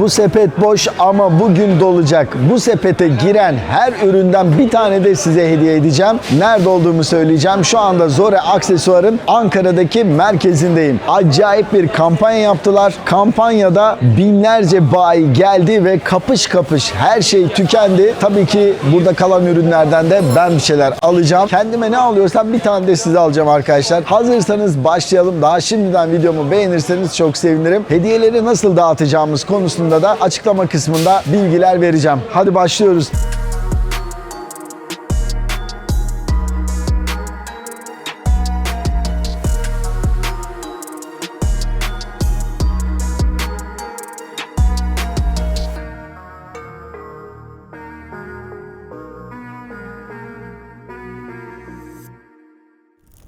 bu sepet boş ama bugün dolacak. Bu sepete giren her üründen bir tane de size hediye edeceğim. Nerede olduğumu söyleyeceğim. Şu anda Zore Aksesuar'ın Ankara'daki merkezindeyim. Acayip bir kampanya yaptılar. Kampanyada binlerce bayi geldi ve kapış kapış her şey tükendi. Tabii ki burada kalan ürünlerden de ben bir şeyler alacağım. Kendime ne alıyorsam bir tane de size alacağım arkadaşlar. Hazırsanız başlayalım. Daha şimdiden videomu beğenirseniz çok sevinirim. Hediyeleri nasıl dağıtacağımız konusunda da açıklama kısmında bilgiler vereceğim. Hadi başlıyoruz.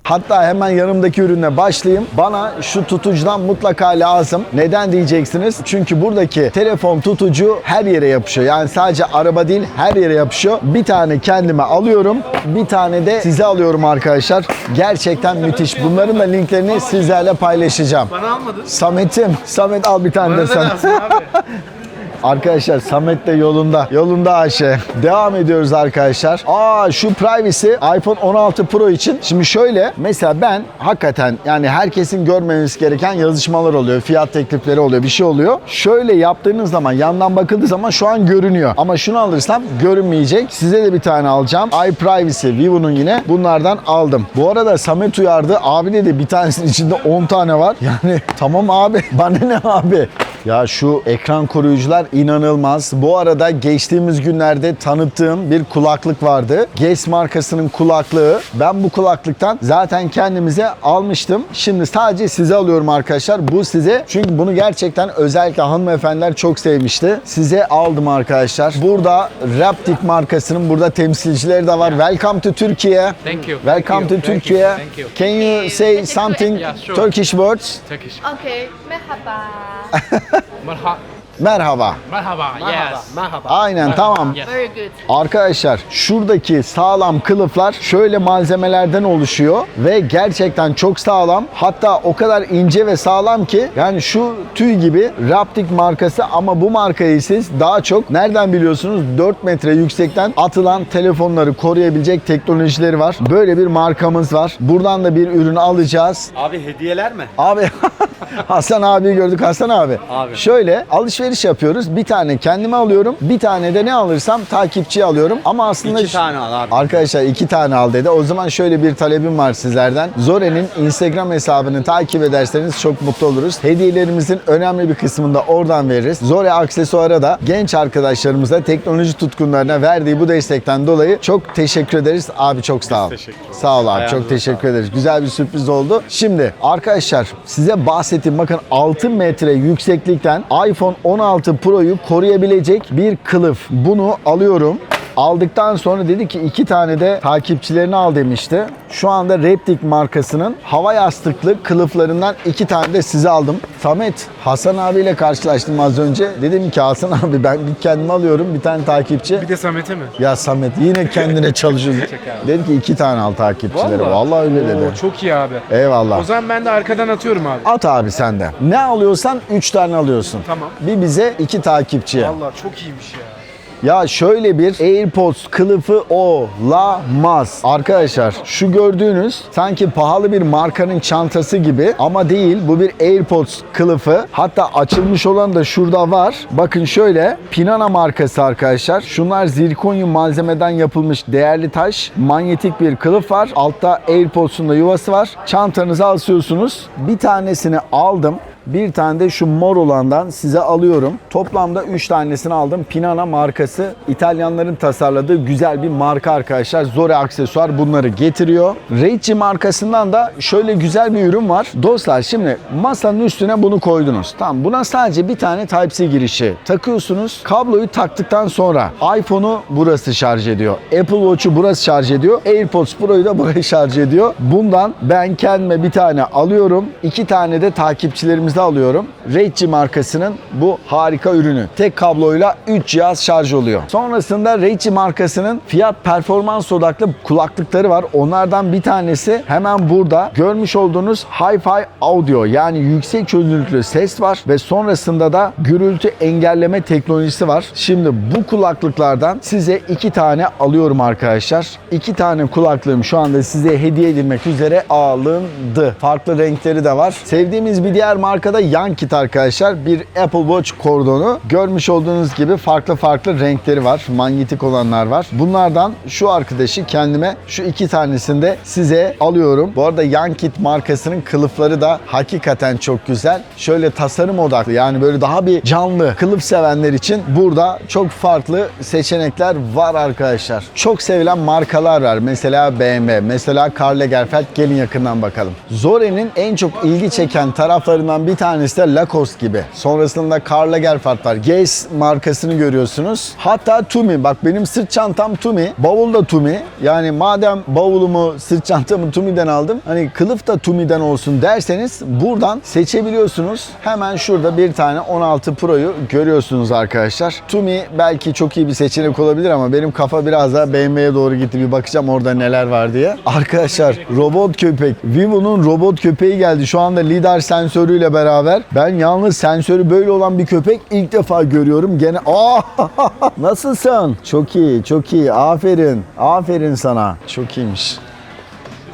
Hatta hemen yanımdaki ürüne başlayayım. Bana şu tutucudan mutlaka lazım. Neden diyeceksiniz? Çünkü buradaki telefon tutucu her yere yapışıyor. Yani sadece araba değil her yere yapışıyor. Bir tane kendime alıyorum. Bir tane de size alıyorum arkadaşlar. Gerçekten müthiş. Bunların da linklerini sizlerle paylaşacağım. Bana almadın. Samet'im. Samet al bir tane de Bana da sen. lazım abi. Arkadaşlar Samet de yolunda. Yolunda Ayşe. Devam ediyoruz arkadaşlar. Aa şu privacy iPhone 16 Pro için. Şimdi şöyle mesela ben hakikaten yani herkesin görmemesi gereken yazışmalar oluyor. Fiyat teklifleri oluyor. Bir şey oluyor. Şöyle yaptığınız zaman yandan bakıldığı zaman şu an görünüyor. Ama şunu alırsam görünmeyecek. Size de bir tane alacağım. iPrivacy Vivo'nun yine bunlardan aldım. Bu arada Samet uyardı. Abi dedi bir tanesinin içinde 10 tane var. Yani tamam abi. Bana ne abi? Ya şu ekran koruyucular inanılmaz. Bu arada geçtiğimiz günlerde tanıttığım bir kulaklık vardı. Guess markasının kulaklığı. Ben bu kulaklıktan zaten kendimize almıştım. Şimdi sadece size alıyorum arkadaşlar. Bu size. Çünkü bunu gerçekten özellikle hanımefendiler çok sevmişti. Size aldım arkadaşlar. Burada Raptic markasının burada temsilcileri de var. Welcome to Türkiye. Thank you. Welcome Thank to you. You. Türkiye. Thank you. Can you say something Yeah, sure. Turkish words? Turkish. Okay, merhaba. 哈哈哈 Merhaba. Merhaba. Merhaba. Yes. merhaba. Aynen tamam. Yes. Very good. Arkadaşlar şuradaki sağlam kılıflar şöyle malzemelerden oluşuyor ve gerçekten çok sağlam. Hatta o kadar ince ve sağlam ki yani şu tüy gibi Raptic markası ama bu markayı siz daha çok nereden biliyorsunuz 4 metre yüksekten atılan telefonları koruyabilecek teknolojileri var. Böyle bir markamız var. Buradan da bir ürün alacağız. Abi hediyeler mi? Abi Hasan abi gördük Hasan abi. Abi. Şöyle alışveriş yapıyoruz. Bir tane kendime alıyorum. Bir tane de ne alırsam takipçiye alıyorum. Ama aslında İki tane al abi. Arkadaşlar iki tane al dedi. O zaman şöyle bir talebim var sizlerden. Zore'nin Instagram hesabını takip ederseniz çok mutlu oluruz. Hediyelerimizin önemli bir kısmını da oradan veririz. Zore aksesuara da genç arkadaşlarımıza, teknoloji tutkunlarına verdiği bu destekten dolayı çok teşekkür ederiz. Abi çok sağ ol. Sağ ol abi. Ayağınıza çok teşekkür ederiz. Güzel bir sürpriz oldu. Şimdi arkadaşlar size bahsettiğim bakın 6 metre yükseklikten iPhone 16 Pro'yu koruyabilecek bir kılıf. Bunu alıyorum. Aldıktan sonra dedi ki iki tane de takipçilerini al demişti. Şu anda Reptik markasının hava yastıklı kılıflarından iki tane de size aldım. Samet, Hasan abiyle karşılaştım az önce. Dedim ki Hasan abi ben bir kendime alıyorum bir tane takipçi. Bir de Samet'e mi? Ya Samet yine kendine çalışıyorsun. dedi ki iki tane al takipçileri. Vallahi, öyle dedi. Oo, çok iyi abi. Eyvallah. O zaman ben de arkadan atıyorum abi. At abi sen de. Ne alıyorsan 3 tane alıyorsun. Tamam. Bir bize iki takipçiye. Vallahi çok iyiymiş ya. Ya şöyle bir AirPods kılıfı olamaz. Arkadaşlar şu gördüğünüz sanki pahalı bir markanın çantası gibi ama değil. Bu bir AirPods kılıfı. Hatta açılmış olan da şurada var. Bakın şöyle Pinana markası arkadaşlar. Şunlar zirkonyum malzemeden yapılmış değerli taş. Manyetik bir kılıf var. Altta AirPods'un da yuvası var. Çantanıza asıyorsunuz. Bir tanesini aldım. Bir tane de şu mor olandan size alıyorum. Toplamda 3 tanesini aldım. Pinana markası İtalyanların tasarladığı güzel bir marka arkadaşlar. Zore aksesuar bunları getiriyor. Reichi markasından da şöyle güzel bir ürün var. Dostlar şimdi masanın üstüne bunu koydunuz. Tamam buna sadece bir tane Type-C girişi takıyorsunuz. Kabloyu taktıktan sonra iPhone'u burası şarj ediyor. Apple Watch'u burası şarj ediyor. AirPods Pro'yu da burayı şarj ediyor. Bundan ben kendime bir tane alıyorum. iki tane de takipçilerimize cihazda alıyorum. Redci markasının bu harika ürünü. Tek kabloyla 3 cihaz şarj oluyor. Sonrasında Redci markasının fiyat performans odaklı kulaklıkları var. Onlardan bir tanesi hemen burada görmüş olduğunuz Hi-Fi Audio yani yüksek çözünürlüklü ses var ve sonrasında da gürültü engelleme teknolojisi var. Şimdi bu kulaklıklardan size iki tane alıyorum arkadaşlar. İki tane kulaklığım şu anda size hediye edilmek üzere alındı. Farklı renkleri de var. Sevdiğimiz bir diğer markada Yankit arkadaşlar. Bir Apple Watch kordonu. Görmüş olduğunuz gibi farklı farklı renkleri var. Manyetik olanlar var. Bunlardan şu arkadaşı kendime şu iki tanesini de size alıyorum. Bu arada Yankit markasının kılıfları da hakikaten çok güzel. Şöyle tasarım odaklı yani böyle daha bir canlı kılıf sevenler için burada çok farklı seçenekler var arkadaşlar. Çok sevilen markalar var. Mesela BMW, mesela Karl Lagerfeld. Gelin yakından bakalım. Zore'nin en çok ilgi çeken taraflarından bir tanesi de Lacoste gibi. Sonrasında Karl Lagerfeld var. Guess markasını görüyorsunuz. Hatta Tumi. Bak benim sırt çantam Tumi. Bavul da Tumi. Yani madem bavulumu, sırt çantamı Tumi'den aldım. Hani kılıf da Tumi'den olsun derseniz buradan seçebiliyorsunuz. Hemen şurada bir tane 16 Pro'yu görüyorsunuz arkadaşlar. Tumi belki çok iyi bir seçenek olabilir ama benim kafa biraz daha BMW'ye doğru gitti. Bir bakacağım orada neler var diye. Arkadaşlar robot köpek. Vivo'nun robot köpeği geldi. Şu anda lidar sensörüyle beraber. Ben yalnız sensörü böyle olan bir köpek ilk defa görüyorum. Gene Aa! Nasılsın? Çok iyi, çok iyi. Aferin. Aferin sana. Çok iyiymiş.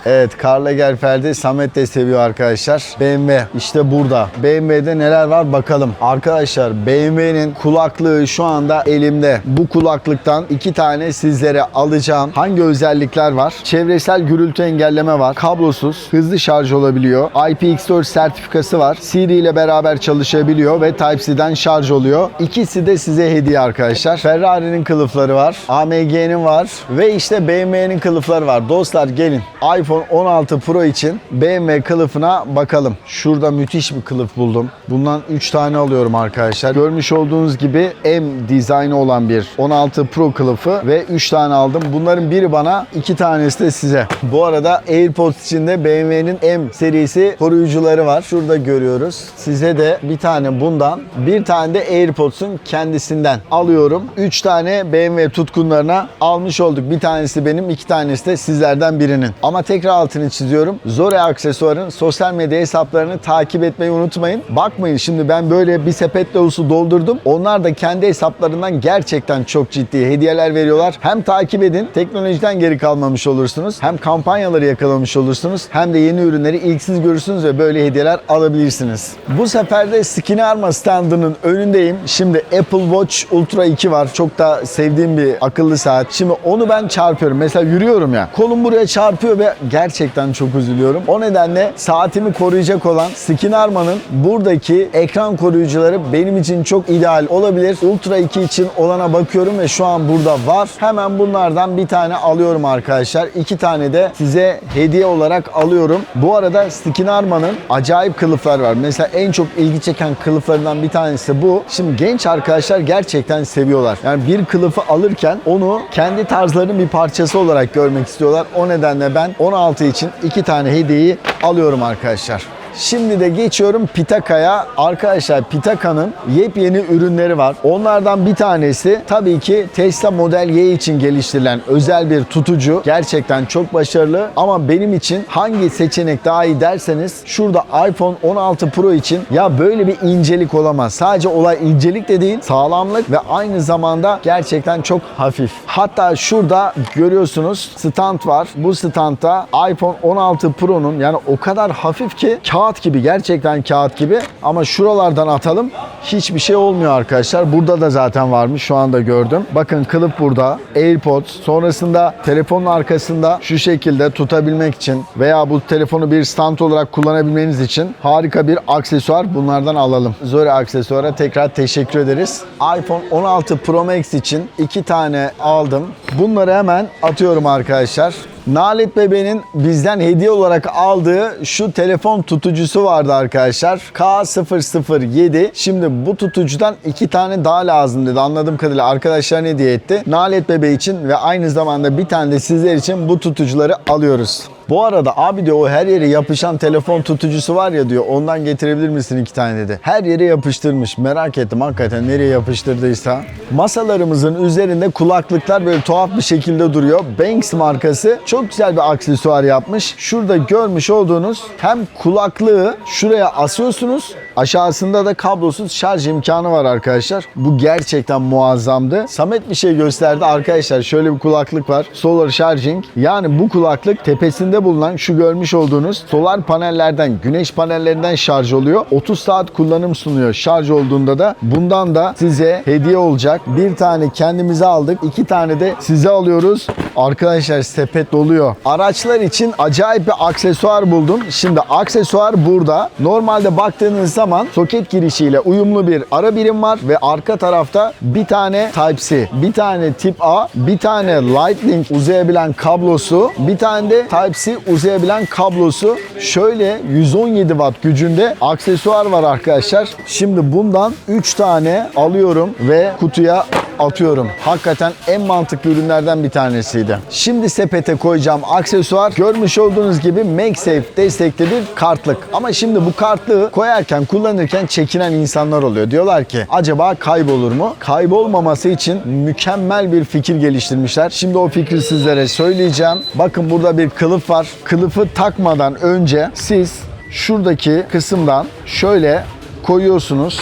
Evet Karl Lagerfeld'i Samet de seviyor arkadaşlar. BMW işte burada. BMW'de neler var bakalım. Arkadaşlar BMW'nin kulaklığı şu anda elimde. Bu kulaklıktan iki tane sizlere alacağım. Hangi özellikler var? Çevresel gürültü engelleme var. Kablosuz, hızlı şarj olabiliyor. IPX4 sertifikası var. Siri ile beraber çalışabiliyor ve Type-C'den şarj oluyor. İkisi de size hediye arkadaşlar. Ferrari'nin kılıfları var. AMG'nin var ve işte BMW'nin kılıfları var. Dostlar gelin. iPhone 16 Pro için BMW kılıfına bakalım. Şurada müthiş bir kılıf buldum. Bundan 3 tane alıyorum arkadaşlar. Görmüş olduğunuz gibi M dizaynı olan bir 16 Pro kılıfı ve 3 tane aldım. Bunların biri bana, 2 tanesi de size. Bu arada AirPods içinde BMW'nin M serisi koruyucuları var. Şurada görüyoruz. Size de bir tane bundan, bir tane de AirPods'un kendisinden alıyorum. 3 tane BMW tutkunlarına almış olduk. Bir tanesi benim, iki tanesi de sizlerden birinin. Ama tekrar altını çiziyorum. Zore aksesuarın sosyal medya hesaplarını takip etmeyi unutmayın. Bakmayın şimdi ben böyle bir sepet dolusu doldurdum. Onlar da kendi hesaplarından gerçekten çok ciddi hediyeler veriyorlar. Hem takip edin, teknolojiden geri kalmamış olursunuz. Hem kampanyaları yakalamış olursunuz. Hem de yeni ürünleri ilk siz görürsünüz ve böyle hediyeler alabilirsiniz. Bu sefer de Skinarma standının önündeyim. Şimdi Apple Watch Ultra 2 var. Çok da sevdiğim bir akıllı saat. Şimdi onu ben çarpıyorum. Mesela yürüyorum ya. Kolum buraya çarpıyor ve gerçekten çok üzülüyorum. O nedenle saatimi koruyacak olan Skinarma'nın buradaki ekran koruyucuları benim için çok ideal olabilir. Ultra 2 için olana bakıyorum ve şu an burada var. Hemen bunlardan bir tane alıyorum arkadaşlar. İki tane de size hediye olarak alıyorum. Bu arada Skinarma'nın acayip kılıflar var. Mesela en çok ilgi çeken kılıflarından bir tanesi bu. Şimdi genç arkadaşlar gerçekten seviyorlar. Yani bir kılıfı alırken onu kendi tarzlarının bir parçası olarak görmek istiyorlar. O nedenle ben 16 için iki tane hediyeyi alıyorum arkadaşlar. Şimdi de geçiyorum Pitaka'ya. Arkadaşlar Pitaka'nın yepyeni ürünleri var. Onlardan bir tanesi tabii ki Tesla Model Y için geliştirilen özel bir tutucu. Gerçekten çok başarılı ama benim için hangi seçenek daha iyi derseniz şurada iPhone 16 Pro için ya böyle bir incelik olamaz. Sadece olay incelik de değil, sağlamlık ve aynı zamanda gerçekten çok hafif. Hatta şurada görüyorsunuz stand var. Bu standta iPhone 16 Pro'nun yani o kadar hafif ki kağıt gibi gerçekten kağıt gibi ama şuralardan atalım hiçbir şey olmuyor arkadaşlar. Burada da zaten varmış şu anda gördüm. Bakın kılıf burada. AirPods sonrasında telefonun arkasında şu şekilde tutabilmek için veya bu telefonu bir stand olarak kullanabilmeniz için harika bir aksesuar bunlardan alalım. Zore aksesuara tekrar teşekkür ederiz. iPhone 16 Pro Max için iki tane aldım. Bunları hemen atıyorum arkadaşlar. Nalet Bebe'nin bizden hediye olarak aldığı şu telefon tutucusu vardı arkadaşlar. K007. Şimdi bu tutucudan iki tane daha lazım dedi. Anladığım kadarıyla arkadaşlar hediye etti. Nalet Bebe için ve aynı zamanda bir tane de sizler için bu tutucuları alıyoruz. Bu arada abi diyor o her yere yapışan telefon tutucusu var ya diyor ondan getirebilir misin iki tane dedi. Her yere yapıştırmış. Merak ettim hakikaten nereye yapıştırdıysa. Masalarımızın üzerinde kulaklıklar böyle tuhaf bir şekilde duruyor. Banks markası çok güzel bir aksesuar yapmış. Şurada görmüş olduğunuz hem kulaklığı şuraya asıyorsunuz. Aşağısında da kablosuz şarj imkanı var arkadaşlar. Bu gerçekten muazzamdı. Samet bir şey gösterdi arkadaşlar. Şöyle bir kulaklık var. Solar Charging. Yani bu kulaklık tepesinde bulunan şu görmüş olduğunuz solar panellerden, güneş panellerinden şarj oluyor. 30 saat kullanım sunuyor. Şarj olduğunda da bundan da size hediye olacak. Bir tane kendimize aldık. iki tane de size alıyoruz. Arkadaşlar sepet doluyor. Araçlar için acayip bir aksesuar buldum. Şimdi aksesuar burada. Normalde baktığınız zaman soket girişiyle uyumlu bir ara birim var ve arka tarafta bir tane Type-C, bir tane Tip A, bir tane Lightning uzayabilen kablosu, bir tane de Type-C uzayabilen kablosu. Şöyle 117 watt gücünde aksesuar var arkadaşlar. Şimdi bundan 3 tane alıyorum ve kutuya atıyorum. Hakikaten en mantıklı ürünlerden bir tanesiydi. Şimdi sepete koyacağım aksesuar görmüş olduğunuz gibi MagSafe destekli bir kartlık. Ama şimdi bu kartlığı koyarken kullanırken çekinen insanlar oluyor. Diyorlar ki acaba kaybolur mu? Kaybolmaması için mükemmel bir fikir geliştirmişler. Şimdi o fikri sizlere söyleyeceğim. Bakın burada bir kılıf var. Kılıfı takmadan önce siz şuradaki kısımdan şöyle koyuyorsunuz.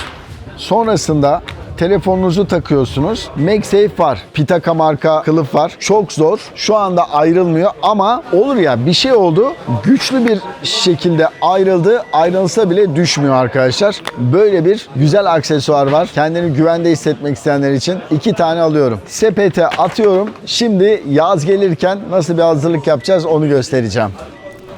Sonrasında telefonunuzu takıyorsunuz. MagSafe var. Pitaka marka kılıf var. Çok zor. Şu anda ayrılmıyor ama olur ya bir şey oldu. Güçlü bir şekilde ayrıldı. Ayrılsa bile düşmüyor arkadaşlar. Böyle bir güzel aksesuar var. Kendini güvende hissetmek isteyenler için iki tane alıyorum. Sepete atıyorum. Şimdi yaz gelirken nasıl bir hazırlık yapacağız onu göstereceğim.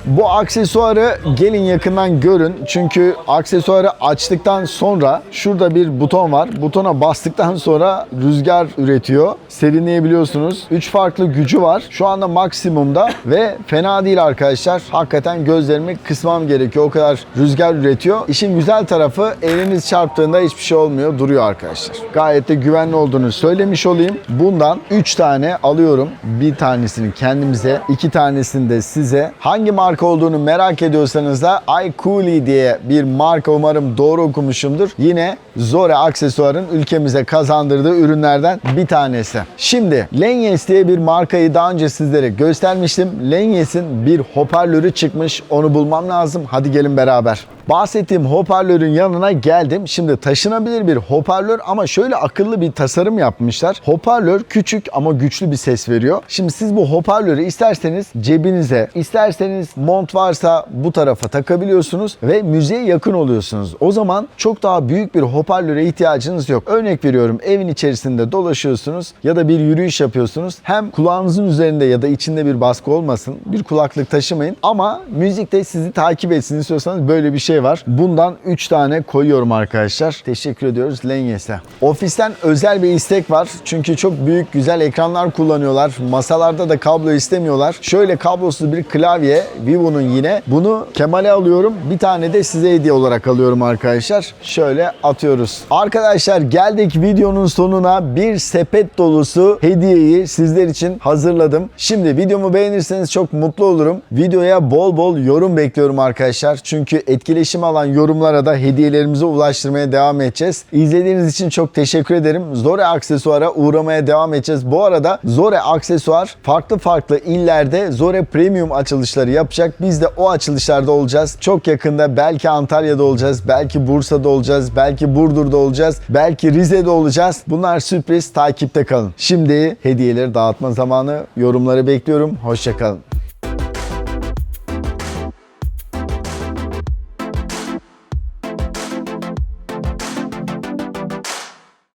Bu aksesuarı gelin yakından görün. Çünkü aksesuarı açtıktan sonra şurada bir buton var. Butona bastıktan sonra rüzgar üretiyor. Serinleyebiliyorsunuz. 3 farklı gücü var. Şu anda maksimumda ve fena değil arkadaşlar. Hakikaten gözlerimi kısmam gerekiyor. O kadar rüzgar üretiyor. İşin güzel tarafı eliniz çarptığında hiçbir şey olmuyor. Duruyor arkadaşlar. Gayet de güvenli olduğunu söylemiş olayım. Bundan 3 tane alıyorum. Bir tanesini kendimize, iki tanesini de size. Hangi marka olduğunu merak ediyorsanız da iCooley diye bir marka umarım doğru okumuşumdur. Yine Zore aksesuarın ülkemize kazandırdığı ürünlerden bir tanesi. Şimdi Lenyes diye bir markayı daha önce sizlere göstermiştim. Lenyes'in bir hoparlörü çıkmış. Onu bulmam lazım. Hadi gelin beraber. Bahsettiğim hoparlörün yanına geldim. Şimdi taşınabilir bir hoparlör ama şöyle akıllı bir tasarım yapmışlar. Hoparlör küçük ama güçlü bir ses veriyor. Şimdi siz bu hoparlörü isterseniz cebinize, isterseniz mont varsa bu tarafa takabiliyorsunuz ve müziğe yakın oluyorsunuz. O zaman çok daha büyük bir hoparlöre ihtiyacınız yok. Örnek veriyorum evin içerisinde dolaşıyorsunuz ya da bir yürüyüş yapıyorsunuz. Hem kulağınızın üzerinde ya da içinde bir baskı olmasın. Bir kulaklık taşımayın ama müzikte sizi takip etsin istiyorsanız böyle bir şey var. Bundan 3 tane koyuyorum arkadaşlar. Teşekkür ediyoruz Lenyes'e. Ofisten özel bir istek var. Çünkü çok büyük güzel ekranlar kullanıyorlar. Masalarda da kablo istemiyorlar. Şöyle kablosuz bir klavye Vivo'nun yine. Bunu Kemal'e alıyorum. Bir tane de size hediye olarak alıyorum arkadaşlar. Şöyle atıyoruz. Arkadaşlar geldik videonun sonuna. Bir sepet dolusu hediyeyi sizler için hazırladım. Şimdi videomu beğenirseniz çok mutlu olurum. Videoya bol bol yorum bekliyorum arkadaşlar. Çünkü etkileşim alan yorumlara da hediyelerimizi ulaştırmaya devam edeceğiz. İzlediğiniz için çok teşekkür ederim. Zore aksesuara uğramaya devam edeceğiz. Bu arada Zore aksesuar farklı farklı illerde Zore Premium açılışları yapacak. Biz de o açılışlarda olacağız. Çok yakında belki Antalya'da olacağız, belki Bursa'da olacağız, belki Burdur'da olacağız, belki Rize'de olacağız. Bunlar sürpriz. Takipte kalın. Şimdi hediyeleri dağıtma zamanı. Yorumları bekliyorum. Hoşçakalın.